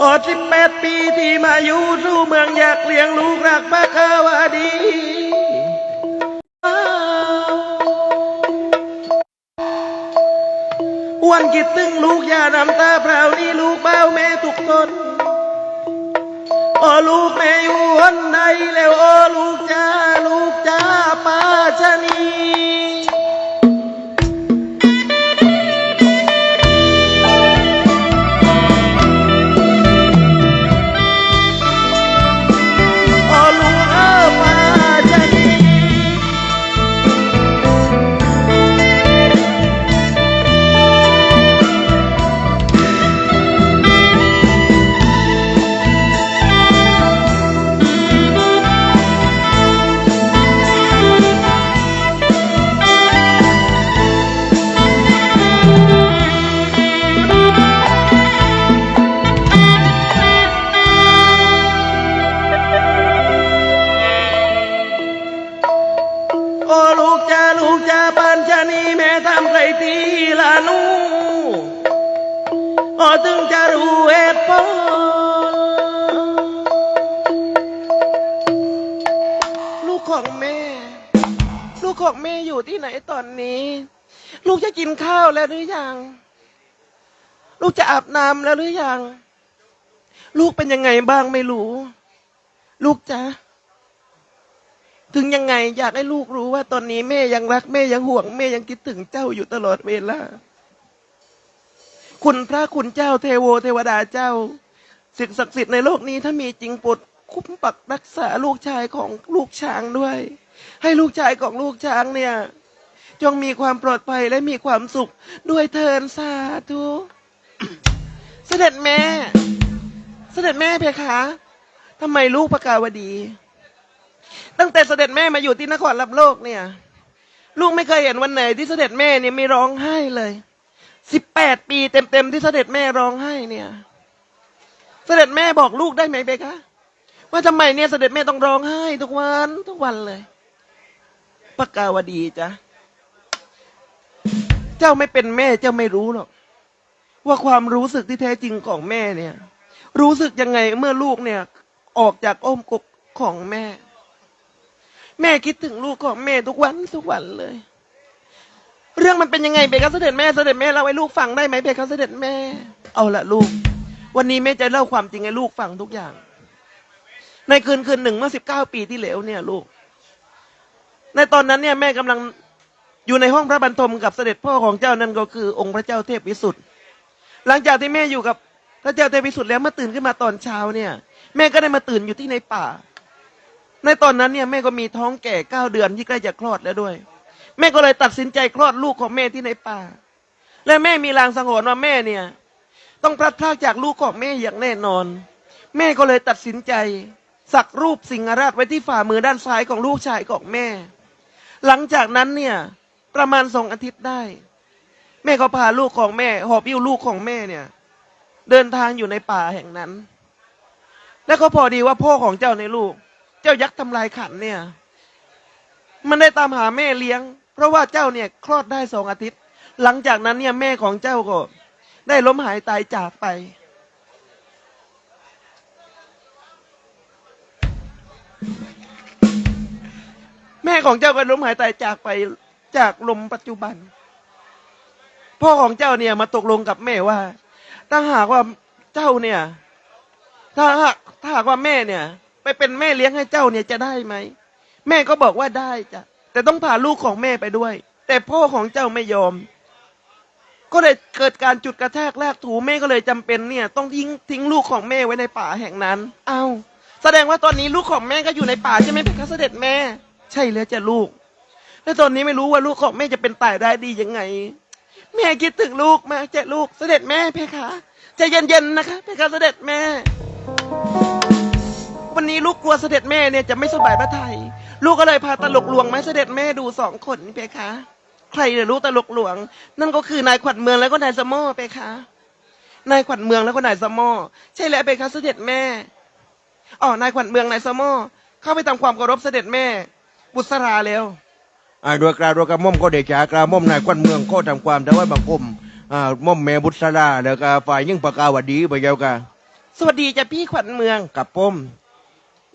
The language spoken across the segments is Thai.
อ้สิบแปดปีที่มาอยู่สู่เมืองอยากเลี้ยงลูกรักพระคาวาดีอ้วนคิดถึงลูกอย่าน้ำตาเปล่านี่ลูกเบ้าแม่ทุกคนโอ้ลูกแม่อยู่วันไหนแล้วโอ้ลูกจ้าลูกจ้าป้าชะนี อนนี้ ลูกจะกินข้าวแล้วหรือยัง ลูกจะอาบน้ำแล้วหรือยัง ลูกเป็นยังไงบ้างไม่รู้ ลูกจ้าถึงยังไง อยากให้ลูกรู้ว่าตอนนี้แม่ยังรักแม่ยังห่วง แม่ยังคิดถึงเจ้าอยู่ตลอดเวลา คุณพระคุณเจ้าเทโวเทวดาเจ้าสิ่งศักดิ์สิทธิ์ในโลกนี้ถ้ามีจริงโปรดคุ้มปักรักษาลูกชายของลูกช้างด้วย ให้ลูกชายของลูกช้างเนี่ย จงมีความปลอดภัยและมีความสุข ด้วยเทินสาธุ เสด็จแม่ เสด็จแม่เพคะทำไมลูกประกาวดี ตั้งแต่เสด็จแม่มาอยู่ที่นครรับโลกเนี่ย ลูกไม่เคยเห็นวันไหนที่เสด็จแม่เนี่ยไม่ร้องไห้เลยสิบแปดปีเต็มๆที่เสด็จแม่ร้องไห้เนี่ย เสด็จแม่บอกลูกได้ไหมเบคะว่าทำไมเนี่ยเสด็จแม่ต้องร้องไห้ทุกวันทุกวันเลยปากกาวดีจ้ะ เจ้าไม่เป็นแม่เจ้าไม่รู้หรอกว่าความรู้สึกที่แท้จริงของแม่เนี่ย รู้สึกยังไงเมื่อลูกเนี่ย ออกจากอ้อมกกของแม่ แม่คิดถึงลูกของแม่ทุกวันทุกวันเลย เรื่องมันเป็นยังไงเบคะเสด็จแม่เสด็จแม่เล่าให้ลูกฟังได้ไหมเบคะเสด็จแม่ เอาละลูก วันนี้แม่จะเล่าความจริงให้ลูกฟังทุกอย่าง ในคืนคืนหนึ่งเมื่อสิบเก้าปีที่แล้วเนี่ย ลูก ในตอนนั้นเนี่ยแม่กำลัง อยู่ในห้องพระบรรทมกับเสด็จพ่อของเจ้านั่นก็คือองค์พระเจ้าเทพวิสุทธิ์หลังจากที่แม่อยู่กับพระเจ้าเทพวิสุทธิ์แล้วเมื่อตื่นขึ้นมาตอนเช้าเนี่ย แม่ก็ได้มาตื่นอยู่ที่ในป่า ในตอนนั้นเนี่ยแม่ก็มีท้องแก่เก้าเดือนที่ใกล้จะคลอดแล้วด้วย แม่ก็เลยตัดสินใจคลอดลูกของแม่ที่ในป่า และแม่มีลางสังหรณ์ว่าแม่เนี่ย ต้องพลัดพรากจากลูกของแม่อย่างแน่นอน แม่ก็เลยตัดสินใจ สักรูปสิงหราชไว้ที่ฝ่ามือด้านซ้ายของลูกชายของแม่ หลังจากนั้นเนี่ย ประมาณสองอาทิตย์ได้ แม่ก็พาลูกของแม่ หอบยิ้วลูกของแม่เนี่ย เดินทางอยู่ในป่าแห่งนั้น แล้วก็พอดีว่าพ่อของเจ้าในลูก เจ้ายักษ์ทำลายขันเนี่ย มันได้ตามหาแม่เลี้ยง เพราะว่าเจ้าเนี่ยคลอดได้สองอาทิตย์ หลังจากนั้นเนี่ยแม่ของเจ้าก็ได้ล้มหายตายจากไปแม่ของเจ้าก็ล้มหายตายจากไป จากลมปัจจุบัน พ่อของเจ้าเนี่ยมาตกลงกับแม่ว่า ถ้าหากว่าเจ้าเนี่ย ถ้าหากถ้าหากว่าแม่เนี่ย ไปเป็นแม่เลี้ยงให้เจ้าเนี่ยจะได้ไหม แม่ก็บอกว่าได้จ้ะแต่ต้องพาลูกของแม่ไปด้วย แต่พ่อของเจ้าไม่ยอม ก็เลยเกิดการจุดกระแทกแรกถูแม่ก็เลยจำเป็นเนี่ย ต้องทิ้งทิ้งลูกของแม่ไว้ในป่าแห่งนั้นเอาวแสดงว่าตอนนี้ลูกของแม่ก็อยู่ในป่าใช่ไหมเพคะเสด็จแม่ ใช่แล้วจ้ะลูก แล้วตอนนี้ไม่รู้ว่าลูกของแม่จะเป็นตายได้ดียังไง แม่คิดถึงลูกมากจ้ะลูกเสด็จแม่เพคะใจเย็นๆนะคะเพคะเสด็จแม่ วันนี้ลูกกลัวเสด็จแม่เนี่ยจะไม่สบายพระทัยลูกก็เลยพาตลกหลวงมาเสด็จแม่ดูสองคนเพคะ ใครเนี่ยรู้ตลกหลวง นั่นก็คือนายขวัญเมืองแล้วก็นายสมอเพคะนายขวัญเมืองแล้วก็นายสมอใช่แล้วเพคะเสด็จแม่อ๋อนายขวัญเมืองนายสมอเข้าไปทำความเคารพเสด็จแม่ บุษราแล้ว อ่าโดยกลาวโดยกระม่อมก็เดชากระม่อมนายควันเมืองก็ทำความถวาบังคมอ่าม่อมแม่บุษราแล้วก็ฝ่ายยิ่งประกาวดีไปเยาวกาเสวัสดีจ้ะพี่ขวัญเมืองกับผม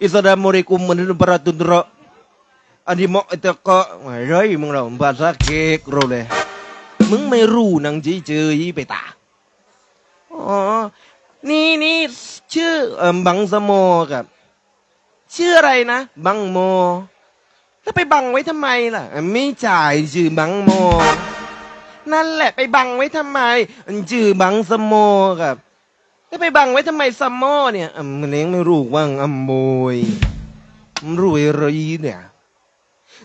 อิสลามริกุมมันปราตุนรออันนี้เหมาะแต่ก็เฮ้ยมึงเราภาษาเค้กเราเลยมึงไม่รู้นังจีเจอยี่ไปตาอ๋อนี่นี่ชื่อเอ่อบังสมกับ ชื่ออะไรนะ บังโม แล้วไปบังไว้ทำไมล่ะ ไม่จ่ายชื่อบังโม นั่นแหละไปบังไว้ทำไมอันชื่อบังสมอกับ แล้วไปบังไว้ทำไมซัมโมเนี่ยอะมันเองไม่รู้ว่างอำโมยมันรวยรยเนี่ย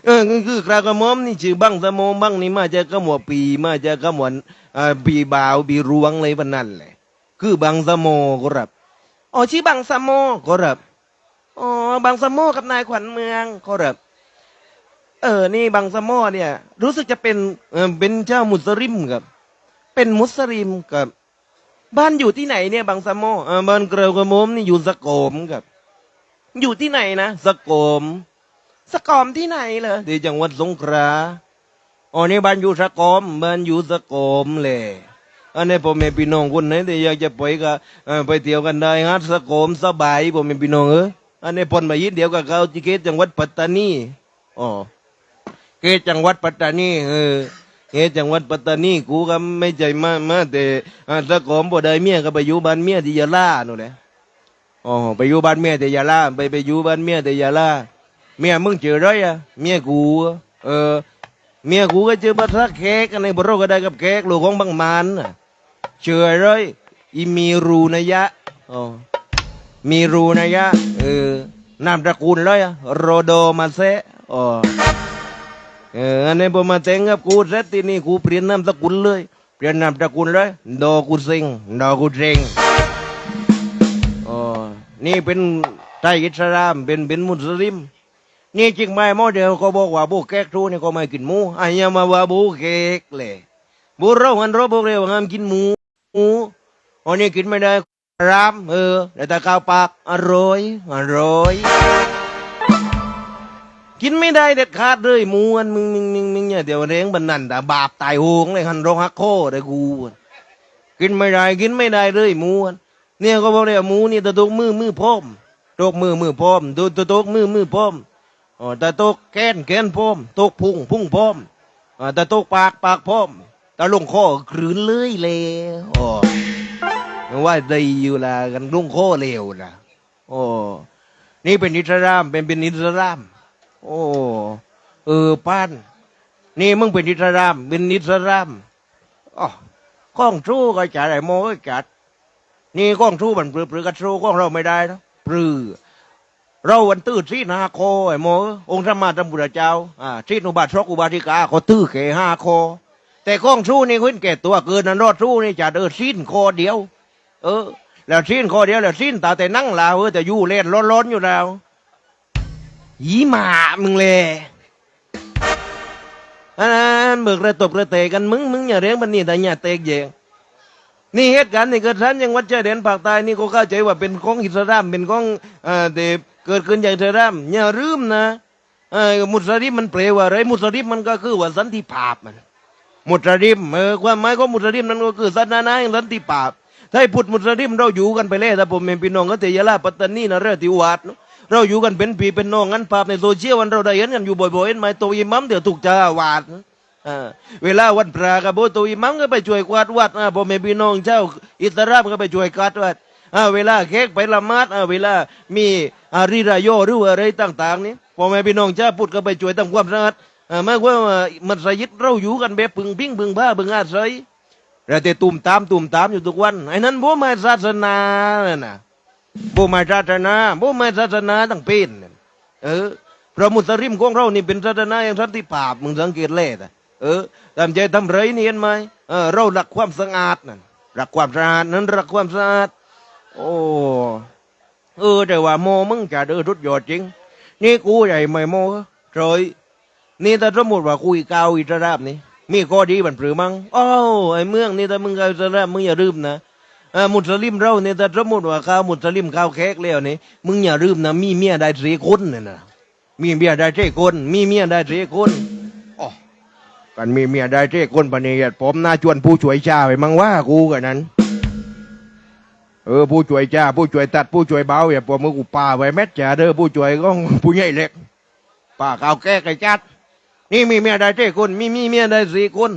เออก็คือกรากระหม่อมนี่ชื่อบังสมอบังนี่มาจากกระหมวดปี มาจากกระหมวดอ่าปีบาวปีรวงเลยวันนั้นแหละ คือบังสมอก็รับอ๋อชื่อบังซัมโมก็รับอ๋อบังซัมโมกับนายขวัญเมืองก็รับเออ นี่บังซัมโมเนี่ย รู้สึกจะเป็นเออเป็นเจ้ามุสลิมครับ เป็นมุสลิมกับ บ้านอยู่ที่ไหนเนี่ยบังซัมโมเออบ้านเกลียวกระม่อมนี่อยู่สะโกมครับ อยู่ที่ไหนนะสะโกมสะกอมที่ไหนเหรอที่จังหวัดสงขลาอ๋อนี่บ้านอยู่สะโกมบ้านอยู่สะโกมเลยอันนี้ผมมีพี่น้องคนไหนที่อยากจะไปก็ไปเที่ยวกันได้ฮะสะโกมสบายผมมีพี่น้องเอออันนี้พนมายิดเดียวกับเขาที่เขตจังหวัดปัตตานีอ๋อ เขตจังหวัดปัตตานีเออเขตจังหวัดปัตตานีกูก็ไม่ใจมามาแต่อ่าสะโกมบ่ได้เมียก็ไปอยู่บ้านเมียที่ยะลาโน่นแหละอ๋อไปอยู่บ้านเมียที่ยะลาไปไปอยู่บ้านเมียที่ยะลาเมียมึงเจอไรอะเมียกูเออเมียกูก็เจอบัตรแขกกันในบรก็ได้กับแขกลูกของบางมานน่ะเจอไรอีมีรูนยะอ๋อมีรูนยะเออนามตระกูลเลยอะโรโดมาเซอ๋อ เอออันนี้พอมาแต่งกับกูเสร็จที่นี่กูเปลี่ยนนามสกุลเลย เปลี่ยนนามตระกูลเลยดอกูซิงดอกูเซิงอ๋อนี่เป็นไทยอิสลามเป็นเป็นมุสลิม นี่จริงไหมหมอเดียวก็บอกว่าบูเก๊กทูนี่ก็ไม่กินหมูอันนี้มาว่าบูเก๊กเลยบูเราหันราบอกเลยว่าห้ามกินหมูหมูอันนี้กินไม่ได้รามเออแต่ตาข้าวปากอร่อยอร่อย กินไม่ได้เด็ดขาดเลยมูอันมึงมึงมึงมึงเนี่ยเดี๋ยวเลี้ยงบันนันแต่บาปตายโหงเลยหันร้องฮักโคเลยกู กินไม่ได้กินไม่ได้เลยมูอันเนี่ยก็บอกเลยว่าหมูนี่ตะตกมือมือพร้อมตกมือมือพร้อมดูตะตกมือมือพร้อมอ๋อแต่ตกแกนแกนพร้อมตกพุ่งพุ่งพร้อมอ่าแต่ตกปากปากพร้อมแต่ลงคอกลืนเลยเลยอ๋อว่าดีอยู่ละกันลงคอเร็วนะโอ้นี่เป็นอิสลามเป็นเป็นอิสลาม โอ้เออป้านนี่มึงเป็นอิสลามเป็นอิสลามอ๋อข้องชู้ก็จัดไอ้โมก็จัด นี่ข้องชู้มันปลือปลือกระชู้ข้องเราไม่ได้นะปลือเราวันตื้อที่นาโคไอ้หมองค์ธรรมาธรรมบุตรเจ้าอ่าที่นุบาทชกอุบาติกาเขาตื้อเขห้าโค แต่ข้องสู้นี่ขึ้นแก่ตัวเกินนั้นรอดสู้นี่จะเดินสิ้นคอเดียว เออ แล้วสิ้นคอเดียวแล้วสิ้นตาแต่นั่งลาวเออแต่ยู่เล่นร้อนๆอยู่แล้ว ยีหมามึงเลยอันนั้นเบิกระตบระเตะกันมึงมึงอย่าเลี้ยงบันนี่แต่อย่าเตะเยงนี่เหตุการณ์นี่เกิดทันยังวัดเจเด่นภาคใต้นี่ก็เข้าใจว่าเป็นของอิสลามเป็นของเอ่อเดบเกิดขึ้นจากอิสลามอย่าลืมนะเออมุสลิมมันแปลว่าอะไรมุสลิมมันก็คือว่าสันติภาพมัน มุสลิมเออความหมายของมุสลิมนั้นก็คือศาสนาแห่งสันติภาพถ้าพุทธมุสลิมเราอยู่กันไปเลยถ้าผมเป็นพี่น้องก็เตยาลาปัตตานีนะเรติวัดเนอะ เราอยู่กันเป็นพี่เป็นน้องงั้นภาพในโซเชียลวันเราได้เห็นกันอยู่บ่อยๆเห็นไหมตัวอิมัมเดี๋ยวถูกจ้าวาดเวลาวันพระกับโบตุอิมัมก็ไปช่วยกวาดวัดพ่อแม่พี่น้องเจ้า อิสลามก็ไปช่วยกวาดวัดเวลาเค้กไปละมาดเวลามีอาริรายโยหรืออะไรต่าง ๆ นี่พ่อแม่พี่น้องเจ้าพุทธก็ไปช่วยทำความสะอาดอ่าหมายความว่ามันสยิดเราอยู่กันแบบพึงพิงพึงผ้าพึงอาศัยแต่แต่ตุ่มตามตุ่มตามอยู่ทุกวันไอ้นั้นบ่มาศาสนาน่ะนะ บ่มาศาสนาบ่มาศาสนาตั้งเป็นน่ะเออพระมุสลิมของเรานี่เป็นศาสนาอย่างสันติภาพมึงสังเกตเลยนะเออตามใจทำไรนี่เห็นไหมเออเรารักความสะอาดนั่นรักความสะอาดนั้นรักความสะอาดโอ้เออแต่ว่าโมมึงจะเดือรุดยอดจริง นี่กูใหญ่ไม่โมเฉยนี่ถ้าสมมติว่าคุยกาวอิสระนี่มีข้อดีบันปรือมั้งอ้าวไอ้เมืองนี่ถ้ามึงกาวอิสระมึงอย่าลืมนะ มุสลิมเราเนี่ยถ้าสมมติว่าข้าวมุสลิมข้าวแขกแล้วนี่มึงอย่าลืมนะมีเมียได้สี่คนเนี่ยนะมีเมียได้สี่คน มีเมียได้สี่คนกันมีเมียได้เจ้คนปานนีผมน่าชวนผู้ช่วยชาไปมั่งว่ากูกันนั้นเออผู้ช่วยจ้าผู้ช่วยตัดผู้ช่วยเบาอย่าปวดมือกูป่าไว้แมทจ่าเด้อผู้ช่วยก็ผู้ใหญ่เล็กป้าเก่าแก้ไก่จัดนี่มีเมียได้เจ้คนมีมีเมียได้สี่คน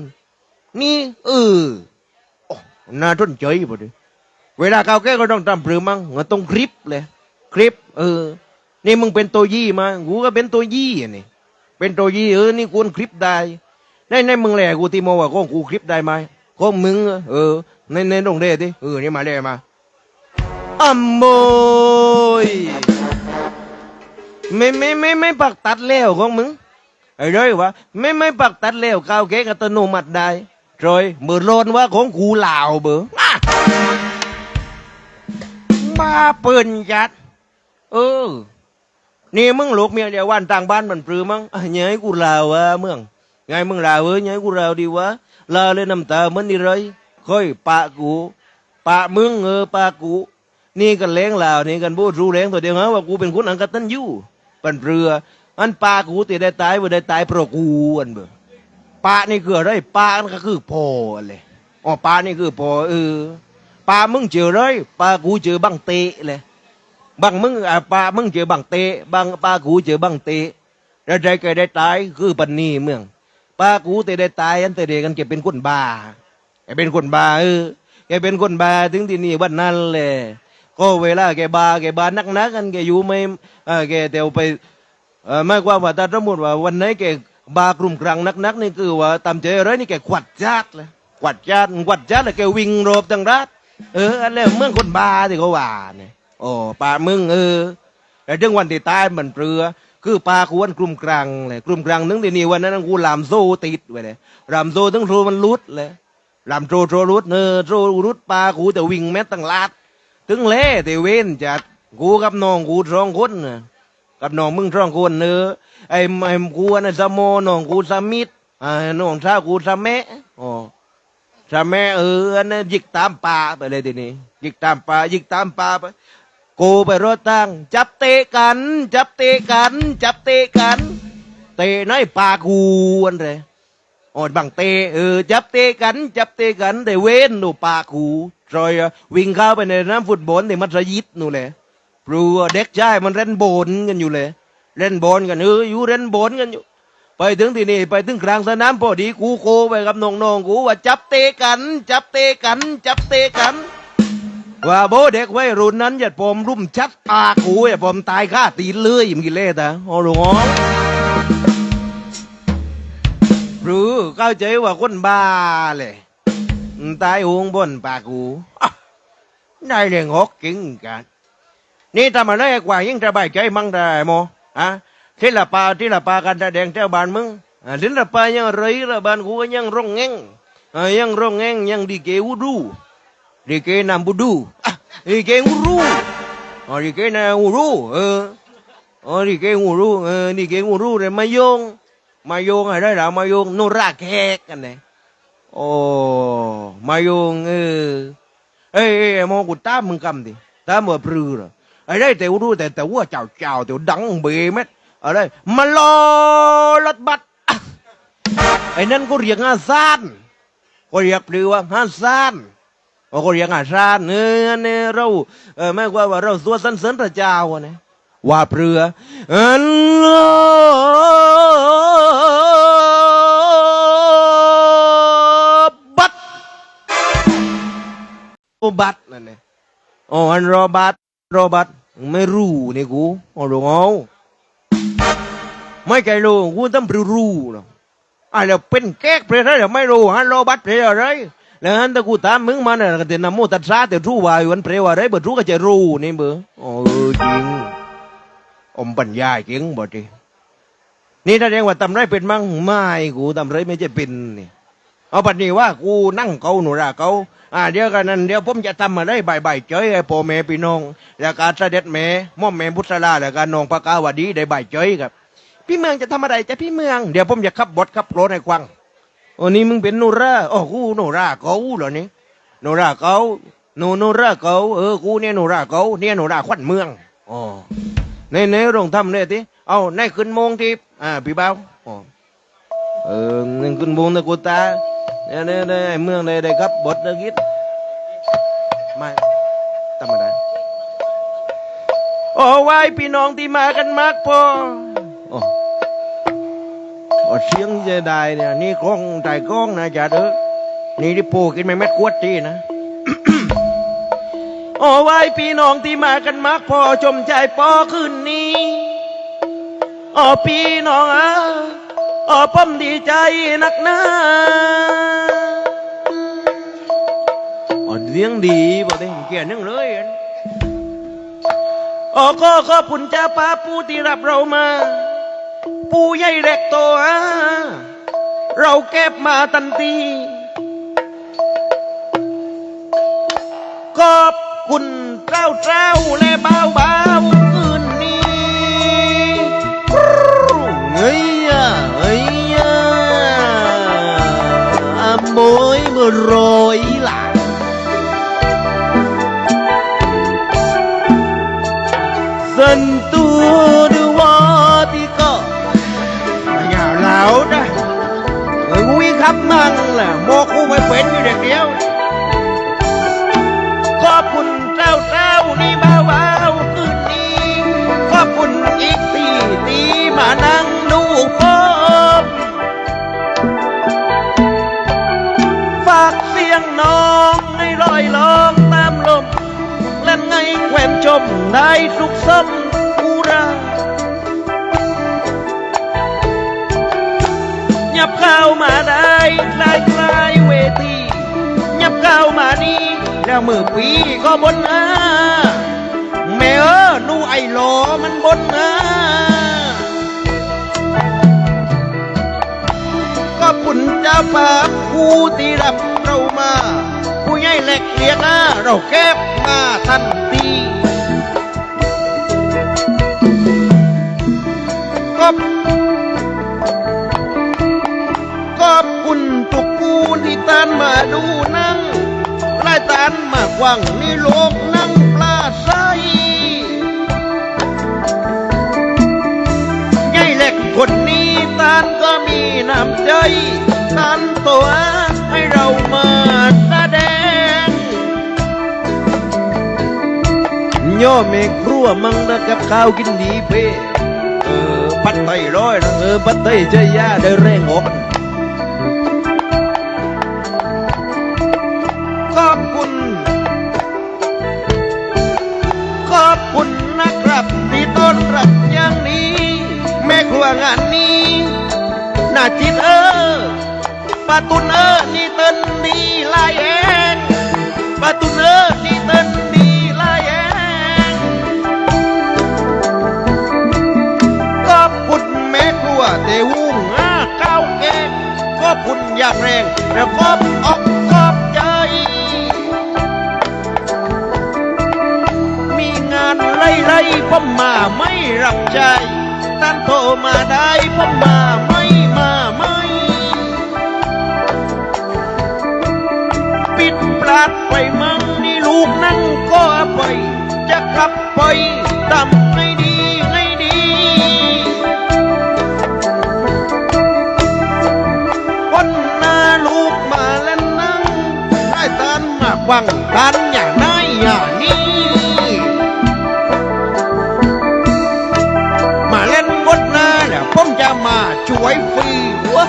นี่เออโอ้น่าทนใจบ่ดิ เวลาเกาแก้ก็ต้องทำปรือมั้งมันต้องคลิปเลย คลิป เออ นี่มึงเป็นตัวยี่มากูก็เป็นตัวยี่นี่ เป็นตัวยี่เออนี่ควรคลิปได้ในในมึงแหละกูตีโมว่าของกูคลิปได้ไหมของมึงเออในในตรงเด้ดิเออนี่มาเด้มาอัมโมยไม่ไม่ไม่ไม่ปักตัดแล้วของมึงไอ้เลยวะไม่ไม่ปักตัดแล้วก้าวเก๊กอัตโนมัติได้จอยเมื่อโลนว่าของกูลาเบอร์ มามาปิ่นยัด เออ นี่มึงลูกเมียเดียววันต่างบ้านมันปรือมั้งอะไงกูลาวะเมืองไงมึงลาวเอ้ยไงกูลาวดีวะลาเลยน้ำตามันนี่เลยค่อยปะกูปะมึงเออปะกูนี่กันเล้งลาวนี่กันพูดรู้เล้งตัวเดียวฮะว่ากูเป็นคนอังกตันยูปันเปรืออันปากูตีได้ตายว่าได้ตายเพราะกูอันเบอปานี่คืออะไรปาอันก็คือพอเลยอ๋อปานี่คือพอเออ ปามึงเจอเลยปากูเจอบังเตะเลยบางมึงอะปลามึงเจอบางเตะบางปลากูเจอบางเตะแล้วใจแกได้ตายคือปันนี่เมืองปลากูแต่ได้ตายอันแต่เด็กกันแกเป็นคนบ้าแกเป็นคนบ้าเออแกเป็นคนบ้าถึงที่นี่วันนั้นแหละก็เวลาแกบ้าแกบ้านักนักๆกันแกอยู่ไม่ออแกเดี๋ยวไปเอไม่ว่าว่าถ้าสมมติว่าวันไหนแกบากลุ่มกลางนักนักๆนี่คือว่าตามใจอะไรนี่แกขวัดจัดเลยขวัดจัดขวัดจัดแล้วแกวิ่งรอบจังรัด เอออันแล้วเมืองคนบ้าที่เขาว่าเนี่ยโอ้ป่ามึงเออแต่เรื่องวันที่ตายมันเปลือ คือปลาควรกลุ่มกลางเลยกลุ่มกลางนึงที่นี่วันนั้นกูลามโซติดไว้เลยลามโซ่ทั้งโซมันรุดเลยลามโซโซรุดเนอโซรุดปลากูแต่วิ่งแม้ตั้งลาดถึงเล่แต่เว้นจัดกูกับน้องกูสองคนกับน้องมึงสองคนเนอไอ้ไอ้กูน่ะสะโมน้องกูสมิดไอ่าน้องชากูสะแม่อ๋อ ใช่ไหมเอออันนั้นยิกตามป่าไปเลยทีนี้ยิกตามป่ายิกตามป่าไปโกไปรถตั้งจับเตะกัน จับเตะกัน จับเตะกัน เตะน้อยป่ากูอันเลยออดบังเตะเออจับเตะกัน จับเตะกันแต่เว้นหนูป่ากูจอยวิ่งเข้าไปในน้ำฟุตบอลในมัสยิดนู่นเลยปลัวเด็กชายมันเล่นบอลกันอยู่เลย เล่นบอลกันเอออยู่เล่นบอลกันอยู่ ไปถึงที่นี่ไปถึงกลางสนามพอดีกูโคไปกับน้องๆกูว่าจับเตะกัน จับเตะกัน จับเตะกัน ว่าโบเด็กไว้รุ่นนั้นอย่าปมรุ่มชัดตากูอย่าปมตายข้าตีนเลยมึงกินเล่ตาโอ้หลวงหรือเข้าใจว่าคนบ้าเลยตายหวงบนปากกูได้เรื่องหกกิงกัน นี่ทำอะไรกว่ายิ่งสบายใจมั่งได้โมอะ ศิลปะศิลปะการแสดงเจ้าบ้านมึงอะศิลปะยังไรละบ้านกูยังร้องแงงอ่ยังร้องแงงยังดีเกวูดูดีเกนำบูดูดีเกวูรูอ๋อดีเกนาวูรูเอออ๋อดีเกวูรูเออดีเกวูรูเลยมาโยง มาโยงอะไรล่ะมาโยงโนราแขกกันเลยโอ้มาโยงเออเอ้ยมองกูตามมึงกำดิตามว่าปรือเหรอไอ้ได้แต่รู้แต่แต่ว่าเจ้าเจ้าแต่ดังเบเม็ด อะไรมาลอรถบัสอะไอ้นั่นก็เรียกงาซานก็เรียกปรือว่าฮาซานก็เรียกงาซานเออเนี่ยเราเออไม่ว่าว่าเราสวดสรรเสริญพระเจ้าเนี่ยว่าเปลืออันลอบัสโรบัตนั่นเนี่ยอ๋ออันโรบัตโรบัตไม่รู้นี่กูอ๋อหลวงเอา ไม่ใจรู้กูต้องรู้รู้เนาะอะแล้วเป็นแก๊กเพลอะไรเดียวไม่รู้ฮันโรบัตเพลย์อะไรแล้วฮันตะกูตามมึงมาเนี่ยก็เดี๋ยวนะโมตัดซาเดี๋ยวรู้ว่าอยู่อันเพลว่าอะไรเบอร์รู้ก็จะรู้นี่เบอร์อ๋อเออจริงอมปัญญาจริงบ่ดินี่แสดงว่าทำไรเป็นมั่งไม่กูทำไรไม่ใช่เป็นนี่เอาปัจนี้ว่ากูนั่งเกาหนูราเกาอ่าเดี๋ยวกันนั้นเดี๋ยวผมจะทำมาได้ใบใบเจยให้พ่อแม่พี่น้องแล้วการเสด็จแม่ม่อมแม่พุทธลาแล้วการน้องพระกาวดีได้ใบเจยครับ พี่เมืองจะทำอะไรจะพี่เมือง เดี๋ยวผมจะขับบทขับโปรให้ควังโอ้นี่มึงเป็นโนราโอ้กูโนราเกาเหรอนี่โนราเกาโนโนราเกาเออกูเนี่ยโนราเกาเนี่ยโนราขวัญเมืองอ๋อในในโรงทำเนี่ยทีเอาในขึ้นโมงทีอ่าพี่เบาอ๋อเออเงินคุณบุงตะกุตาเนี่ยเนี่ยเนี่ยเมืองใดใดครับบทนะคิดไม่ตอไหว้พี่น้องที่มากันมากพอโอ้โอ้ เสียงจะได้เนี่ยนี่กล้องถ่ายกล้องนะจ๊ะเด้อนี่ที่ปูกินไม่เม็ดขวดทีนะโอ้ไว้พี่น้องที่มากันมากพอชมใจปอคืนนี้อ๋อพี่น้องอะอ๋อผมดีใจนักหนาอ๋อเลี้ยงดีบ่ได้เกลียดนึงเลยอันโอ้ก็ขอบคุณเจ้าป้าผู้ที่รับเรามา ปูใหญ่เล็กโตอะเราเก็บมาทันทีขอบคุณเจ้าเจ้าและเบาเบาคืนนี้เฮ้ยอะเฮ้ยอะอะโมยมือโรยหลัง người quý khắp măng là mô khu phải bệnh như đẹp đéo ขอบคุณเจ้าเจ้านี่บ่าวบ่าวคืนนี้ขอบคุณอีกทีที่มานั่งดูผมฝากเสียงน้องให้ลอยลองตามลมและไงแขวนชมได้สุขสม คลายคลายเวทีหยับเข้าวมานี่แล้วมือปีก็บนอาแม่เออนูไอ้หลอมันบนอาก็ปุ่นเจ้าปาผู้ที่รับเรามา ผู้ใหญ่เล็กเรียหน้าเราเก็บมาทันที นมากว่างในโลกนั่งปลาใสใหญ่เล็กคนนี้ตานก็มีน้ำใจตานตัวให้เรามาแสดงย่อเมฆครัวมังนะกับข้าวกินดีเพ่เออปัดไตร้อยนะเออปัดไตเจยาได้แรงออก ngani najin e, patun eh niten e. กวังตนอย่างนายอย่างนี้ มาเล่นบนหน้าแล้วผมจะมาช่วยฟรีวะ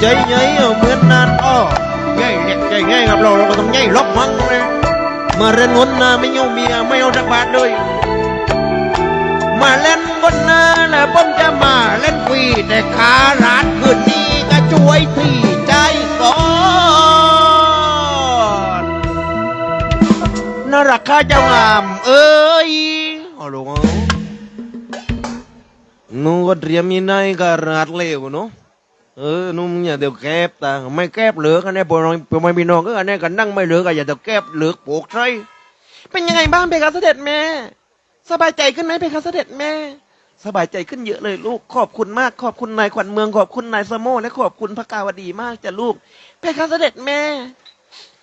ใจใหญ่เหมือนนานอ้อใหญ่เล็กใจง่ายกับเราเราก็ต้องใหญ่ล็อกมังเลยมาเล่นบนหน้าไม่เอาเมียไม่เอาสักบาทเลยมาเล่นบนหน้าแล้วผมจะมาเล่นฟรีแต่ขาร้านคืนนี้ก็ช่วยที่ใจก่อน น่ารักข้าเจ้างาม เอ้ยเอาลงเอาหนูก็เตรียมมีนายกับรัดเลวเนาะเออนุ่มอย่าเดี๋ยวแคบตาไม่แคบเหลือกันแน่ปน้องปไม่พี่น้องก็อันแนี้กันนั่งไม่เหลือกันอย่าเดี๋ยวแคบเหลือกโปกใช่เป็นยังไงบ้างเพคะเสด็จแม่ สบายใจขึ้นไหมเพคะเสด็จแม่ สบายใจขึ้นเยอะเลยลูกขอบคุณมากขอบคุณนายขวัญเมืองขอบคุณนายสโมและขอบคุณพระกาวดีมากจ้ะลูกเพคะเสด็จแม่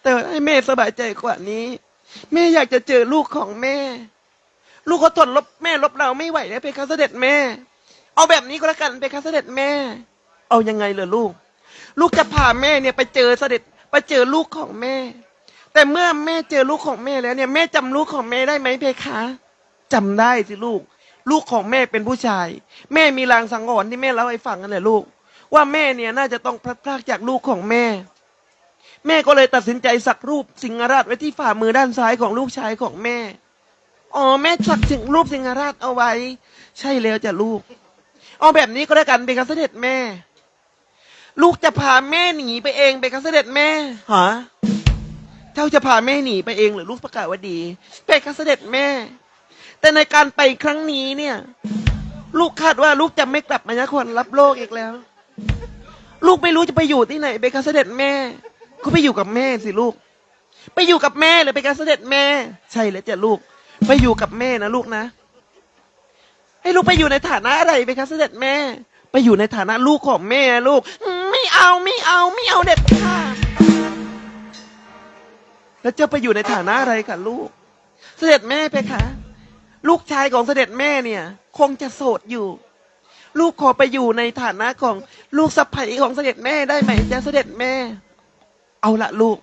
แต่ให้แม่สบายใจกว่านี้ แม่อยากจะเจอลูกของแม่ ลูกเขาทนลบแม่ลบเราไม่ไหวแล้วเพคะเสด็จแม่ เอาแบบนี้ก็แล้วกันเพคะเสด็จแม่ เอายังไงเลยลูก ลูกจะพาแม่เนี่ยไปเจอเสด็จไปเจอลูกของแม่ แต่เมื่อแม่เจอลูกของแม่แล้วเนี่ยแม่จำลูกของแม่ได้ไหมเพคะจำได้สิลูก ลูกของแม่เป็นผู้ชาย แม่มีลางสังหรณ์ที่แม่เล่าให้ฟังนั่นแหละลูก ว่าแม่เนี่ยน่าจะต้องพลัดพรากจากลูกของแม่ แม่ก็เลยตัดสินใจสักรูปสิงหราชไว้ที่ฝ่ามือด้านซ้ายของลูกชายของแม่ อ๋อแม่สักสิงรูปสิงหราชเอาไว้ ใช่แล้วจ้ะลูก เอาแบบนี้ก็แล้วกันเบคะเสด็จแม่ ลูกจะพาแม่หนีไปเองเบคะเสด็จแม่ฮะเจ้าจะพาแม่หนีไปเองหรือลูกประกาศว่าดีเบคะเสด็จแม่ แต่ในการไปครั้งนี้เนี่ย ลูกคาดว่าลูกจะไม่กลับมานครรับโลกอีกแล้ว ลูกไม่รู้จะไปอยู่ที่ไหนเบคะเสด็จแม่ ก็ไปอยู่กับแม่สิลูก ไปอยู่กับแม่เลยเบคะเสด็จแม่ ใช่แล้วจ้ะลูก ไปอยู่กับแม่นะลูกนะ ให้ลูกไปอยู่ในฐานะอะไรเบคะเสด็จแม่ ไปอยู่ในฐานะลูกของแม่ลูกอืมไม่เอาไม่เอาไม่เอาเด็ดขาดแล้วจะไปอยู่ในฐานะอะไรกับลูก เสด็จแม่เพคะลูกชายของเสด็จแม่เนี่ย คงจะโสดอยู่ ลูกขอไปอยู่ในฐานะของลูกสะใภ้ของเสด็จแม่ได้ไหมจ๊ะเสด็จแม่ เอาละลูก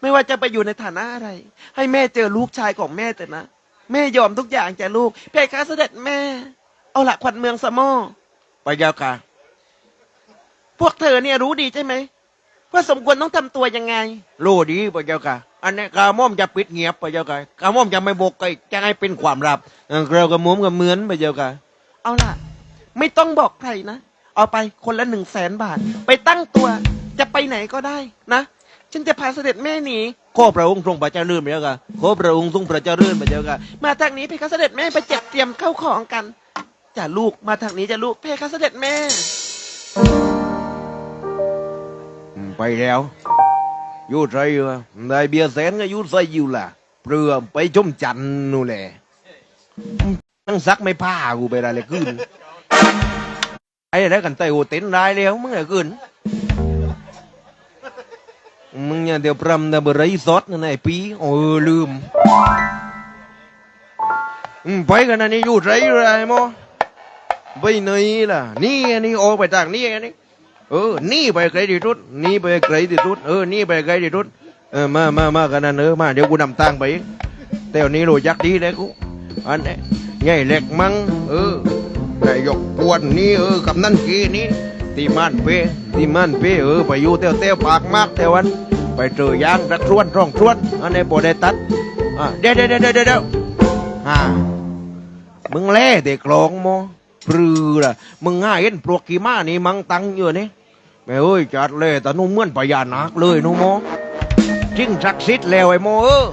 ไม่ว่าจะไปอยู่ในฐานะอะไร ให้แม่เจอลูกชายของแม่แต่นะ แม่ยอมทุกอย่างจ้ะลูกเพคะเสด็จแม่ เอาละขวัญเมืองสะหมอไปเจ้าค่ะพวกเธอเนี่ยรู้ดีใช่ไหมว่าสมควรต้องทำตัวยังไง รู้ดีไปเจ้าค่ะ อันนี้กาม่อมจะปิดเงียบไปเจ้าค่ะกาม่อมจะไม่บอกใครจะให้เป็นความลับเออเรากับมุมกับเหมือนไปเจ้าค่ะ เอาล่ะ ไม่ต้องบอกใครนะ เอาไปคนละหนึ่งแสนบาท ไปตั้งตัวจะไปไหนก็ได้นะ ฉันจะพาเสด็จแม่หนีขอพระองค์ทรงพระเจ้าเลื่อนไปเจ้าค่ะขอพระองค์ทรงพระเจ้าเลื่อนไปเจ้าค่ะมาทางนี้เพคะเสด็จแม่ไปเจ็บเตรียมเข้าของกันจ้ะลูกมาทางนี้จ้ะลูกเพคะเสด็จแม่ อืมไปแล้วอยู่ใส่อยู่ได้เบียร์แสนก็อยู่ใส่อยู่ล่ะเปลือไปชมจันทร์นู่นแหละตั้งซักไม่ผ้ากูไปอะไรเลยขึ้นไอ้อะไรกันไตโอเต็นได้แล้วมึงอะไรขึ้น มึงเนี่ยเดี๋ยวพรำนะเบอร์ไรซอสนั่นไอ้ปีโอ้ลืมอืมไปกันนะนี่อยู่ใส่อะไรโมไปไหนล่ะ นี่อันนี้ออไปทางนี้อันนี้เออ นี่ไปไกลที่สุด นี่ไปไกลที่สุด เออ นี่ไปไกลที่สุด เออ มามามากันนั่นเออมา เดี๋ยวกูนำทางไปเองแต่วันนี้รู้จักดีเลยกูอันนี้ใหญ่เล็กมั้ง เออ นายกปวนนี่เออกับนั่นกีนี่ ที่มันเปที่มันเปเออไปอยู่เต้วเต้วปากมากแต่วันไปเจอยางรักชวนร่องชวนอันนี้บ่ได้ตัดอะเดี๋ยวเดี๋ยวเดี๋ยวเดี๋ยวฮ่ามึงเล่เด็กคลองโมปรือล่ะมึงง่ายเห็นปลวกกี่มานี่มังตังอยู่นี่แม่เอ้ยจัดเลยแต่นุ่มเหมือนพญานาคเลยหนูโมสิ่งศักดิ์สิทธิ์แล้วไอ้โมเออ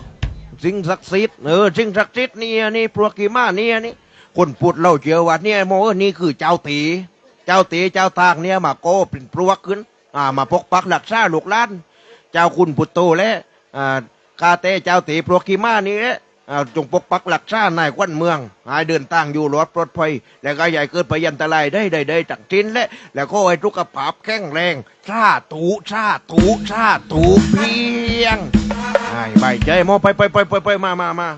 สิ่งศักดิ์สิทธิ์เออสิ่งศักดิ์สิทธิ์นี่อันนี่พวกกีมานี่อันนี่คนพูดเล่าเจียวว่าเนี่ยโมเออนี่คือเจ้าตี จ้าตีเจ้าตากเนี่ยมาโกเป็นปลวกขึ้นอ่ามาปกปักหลักษาลูกล้าน เจ้าคุณปุตโตและอ่ากาเตเจ้าตีพวกกีมานี่แหละอ่าจงปกปักหลักษานายวันเมือง หายเดินตั้งอยู่รอดปลอดภัย แล้วก็ใหญ่เกิดพยันตรายได้ได้ได้ตักทินและแล้วก็ไอ้ทุกกระภาพแข็งแรงชาตูชาตูชาตูเพียงไอ้ใบใจโมไปไปไปไปไปมามามา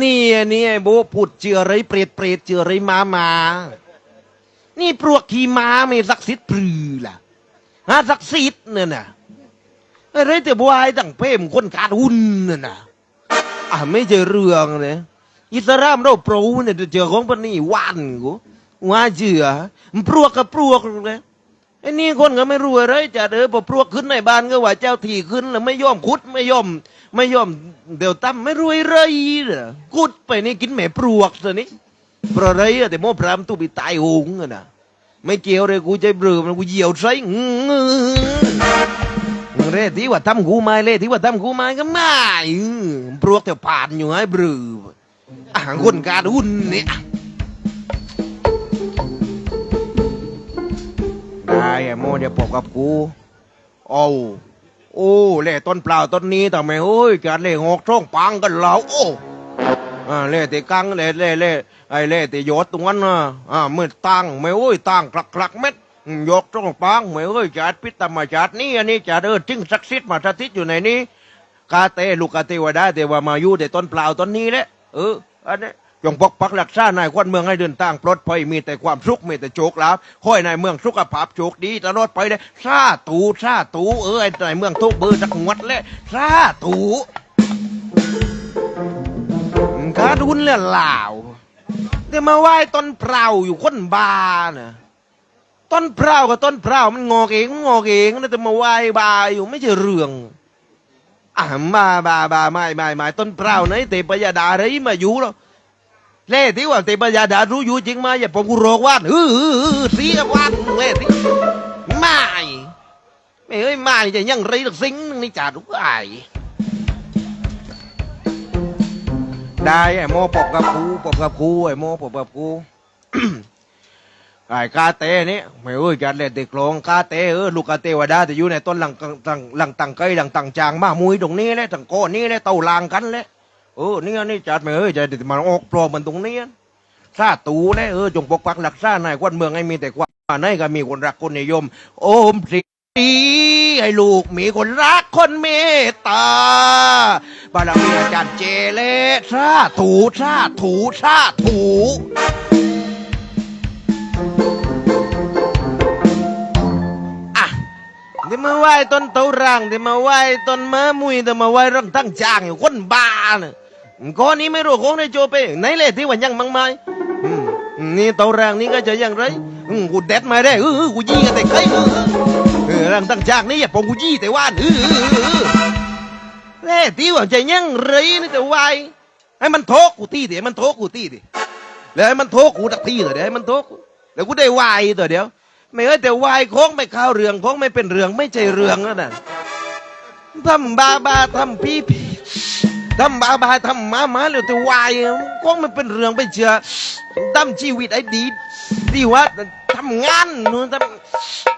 นี่นี่ไอ้โบพูดเจือไรเปรตเปรตเจือไรมามา นี่ปลวกขี่ม้าไม่ศักดิ์สิทธิ์ปรือล่ะฮะศักดิ์สิทธิ์เนี่ยนะอะไรแต่บัวไอ้ตั้งเพ่มคนขาดหุ่นเนี่ยนะอะไม่ใช่เรื่องเนี่ยอิสรามเราโปรเนี่ยเจอของปนนี่วันกูว่าเจือปลวกกับปลวกเลยไอ้นี่คนก็ไม่รู้อะไรจะเด้อพอปลวกขึ้นในบ้านก็ว่าเจ้าที่ขึ้นแล้วไม่ยอมขุดไม่ยอมไม่ยอมเดี๋ยวตั้มไม่รวยไรเหรอขุดไปนี่กินแม่ปลวกซะนี่ เพราะอะไรอะแต่โมพรามตุบิตายหงอะนะไม่เกี่ยวเลยกูใจเบลอมันกูเหยี่ยวใส่อื้อเร่ที่ว่าทำกูไม่เร่ที่ว่าทำกูไม่ก็ไม่ปลวกแต่ผ่านอยู่ไอ้เบลออะคนการหุ่นเนี่ยได้ไอ้โมเดี๋ยวพบกับกูโอ้โอ้เล่ต้นเปล่าต้นนี้ทำไมเฮ้ยจัดเล่หอกช่องปังกันแล้วโอ้ เล่ตีกังเล่เล่เล่ไอเล่ตีโยดตรงนั้นน่ะอ่ามือตั้งไม่โอ้ยตั้งคลักคลักเม็ดยกช่องปังไม่โอ้ยจัดพิษธรรมจัดนี่อันนี้จัดเออจึงศักดิ์สิทธิ์มาสถิตอยู่ในนี้กาเตลูกกาเตวดาเทวามาอยู่ในต้นเปล่าต้นนี้แหละเอออันนี้จงปกปักรักษานายควันเมืองให้เดินทางปลอดภัยมีแต่ความสุขมีแต่โชคลาภค่อยนายเมืองสุขภาพโชคดีตลอดไปเลยซาตูซาตูเออไอ้นายเมืองทุกเบอร์สักงวดเลยซาตู การุ่นเรื่องลาวเดี๋ยวมาไหว้ต้นเปล่าอยู่คนบาน่ะต้นเปล่ากับต้นเปล่ามันงอกเองงอกเองนะแต่มาไหว้บาอยู่ไม่ใช่เรื่องอะมาบาบาไม่ไม่ไม่ต้นเปล่าไหนเตปยาดาไรมาอยู่หรอเล่ที่ว่าเตปยาดารู้อยู่จริงไหมอย่าผมกูรอกวาดเออเออเสีกับวาดเล่ที่ไม่ไม่เอ้ยไม่จะยังไรหรอกสิงนึงนี่จ่าทุกไอ้ ได้ไอ้โมปบกับกูปบกับกูไอ้โมปบกับกูไอ้กาเต้นี่ไม่เอ้ยจัดเล่นติกลองกาเต้เออลูกกาเตวดาแต่อยู่ในต้นหลังตังหลังตังไกลหลังตังจางมามุยตรงนี้เลยตังโก้นี่เลยเต่าลางกันเลยเออนี่นี่จัดไม่เอ้ยจัดมันออกปลอมมันตรงนี้ซาตูเลยเออจงปกปักหลักษาในกวนเมืองให้มีแต่ความในก็มีคนรักคนนิยม โอมสิ ให้ลูกมีคนรักคนเมตตา บารมีอาจารย์เจเลซาถูซาถูซาถูอะเดี๋ยวมาไหว้ต้นเตารังเดี๋ยวมาไหว้ต้นมะมุยเดี๋ยวมาไหว้รังตั้งจางอยู่คนบ้าน่ะก้อนนี้ไม่รู้ของในโจเปไหนเลยที่ว่ายังมังไม่อืมนี่เตารังนี่ก็จะย่างไรกูเด็ดมาได้เออกูยี่กันแต่ใครเออ รังตั้งจางนี่อย่าปองกูยี่แต่ว่านเออเออเออเออแร่ที่ว่าจยังไรนี่แต่วายให้มันโทกกูตีดิให้มันโทกกูตีดิแล้วให้มันโทกกูตักทีเถอะเดี๋ยวให้มันโทกกูแล้วกูได้วายเถอะเดี๋ยว ไม่เอ้ยแต่วายโค้งไม่เข้าเรืองโค้งไม่เป็นเรืองไม่ใช่เรืองแล้วนะทำบาบาทำพี่พี่ทำบาบาทำมามาแล้วแต่วายโค้งไม่เป็นเรืองไม่เชื่อทำชีวิตไอ้ดีดีว่าทำงานนู่นทำ